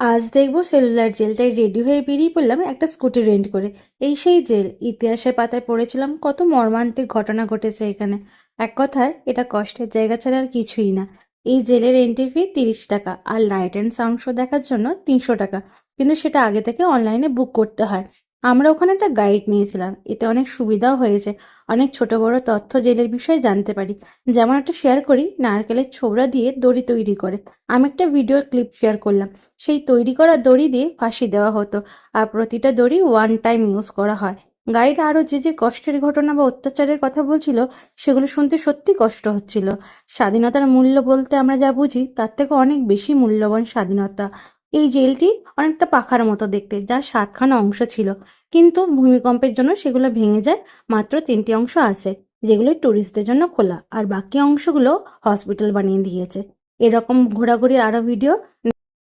আজ দেখব cellular jail, তাই রেডি হয়ে বেরিয়ে পড়লাম একটা স্কুটি রেন্ট করে। এই সেই জেল, ইতিহাসের পাতায় পড়েছিলাম কত মর্মান্তিক ঘটনা ঘটেছে এখানে। এক কথায়, এটা কষ্টের জায়গা ছাড়া আর কিছুই না। এই জেলের এন্ট্রি ফি তিরিশ টাকা আর লাইট অ্যান্ড সাউন্ড শো দেখার জন্য তিনশো টাকা। কিন্তু সেটা আগে থেকে অনলাইনে বুক করতে হয়। আমরা ওখানে একটা গাইড নিয়েছিলাম। এতে অনেক সুবিধাও হয়েছে। অনেক ছোট বড় তথ্য জেলের বিষয়ে জানতে পারি। যেমন একটা শেয়ার করি, নারকেলের ছোবড়া দিয়ে দড়ি তৈরি করে। আমি একটা ভিডিও ক্লিপ শেয়ার করলাম। সেই তৈরি করা দড়ি দিয়ে ফাঁসি দেওয়া হতো। আর প্রতিটা দড়ি ওয়ান টাইম ইউজ করা হয়। গাইড আরও যে যে কষ্টের ঘটনা বা অত্যাচারের কথা বলছিল, সেগুলো শুনতে সত্যি কষ্ট হচ্ছিল। স্বাধীনতার মূল্য বলতে আমরা যা বুঝি, তার থেকে অনেক বেশি মূল্যবান স্বাধীনতা। এই জেলটি অনেকটা পাখার মতো দেখতে, যার সাতখানা অংশ ছিল। কিন্তু ভূমিকম্পের জন্য সেগুলো ভেঙে যায়, মাত্র তিনটি অংশ আছে, যেগুলো ট্যুরিস্টদের জন্য খোলা। আর বাকি অংশগুলো হসপিটাল বানিয়ে দিয়েছে। এরকম ঘোরাঘুরি আরও ভিডিও